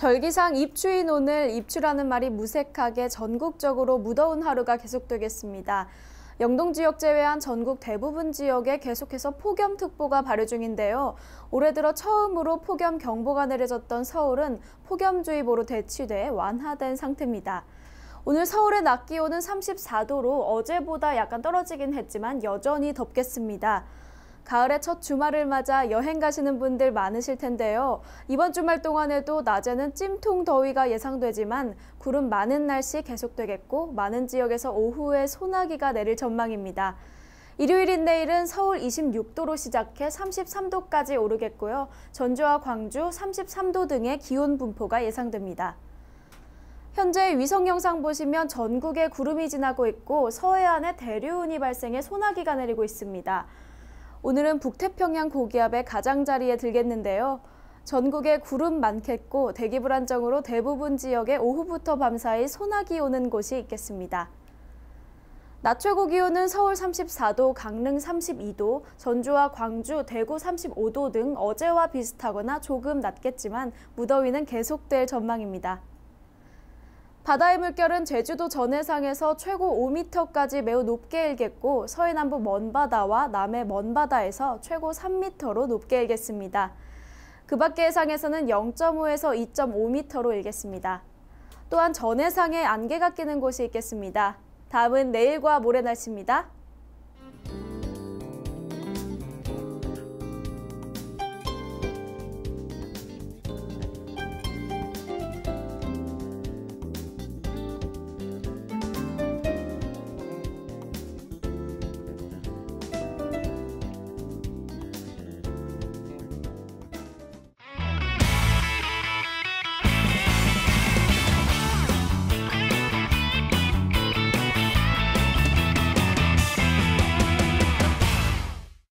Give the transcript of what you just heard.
절기상 입추인 오늘 입추라는 말이 무색하게 전국적으로 무더운 하루가 계속되겠습니다. 영동 지역 제외한 전국 대부분 지역에 계속해서 폭염특보가 발효 중인데요. 올해 들어 처음으로 폭염 경보가 내려졌던 서울은 폭염주의보로 대치돼 완화된 상태입니다. 오늘 서울의 낮 기온은 34도로 어제보다 약간 떨어지긴 했지만 여전히 덥겠습니다. 가을의 첫 주말을 맞아 여행 가시는 분들 많으실 텐데요. 이번 주말 동안에도 낮에는 찜통 더위가 예상되지만 구름 많은 날씨 계속되겠고 많은 지역에서 오후에 소나기가 내릴 전망입니다. 일요일인 내일은 서울 26도로 시작해 33도까지 오르겠고요. 전주와 광주 33도 등의 기온 분포가 예상됩니다. 현재 위성 영상 보시면 전국에 구름이 지나고 있고 서해안에 대류운이 발생해 소나기가 내리고 있습니다. 오늘은 북태평양 고기압의 가장자리에 들겠는데요. 전국에 구름 많겠고 대기 불안정으로 대부분 지역에 오후부터 밤사이 소나기 오는 곳이 있겠습니다. 낮 최고 기온은 서울 34도, 강릉 32도, 전주와 광주, 대구 35도 등 어제와 비슷하거나 조금 낮겠지만 무더위는 계속될 전망입니다. 바다의 물결은 제주도 전해상에서 최고 5m까지 매우 높게 일겠고 서해남부 먼바다와 남해 먼바다에서 최고 3m로 높게 일겠습니다. 그 밖의 해상에서는 0.5에서 2.5m로 일겠습니다. 또한 전해상에 안개가 끼는 곳이 있겠습니다. 다음은 내일과 모레 날씨입니다.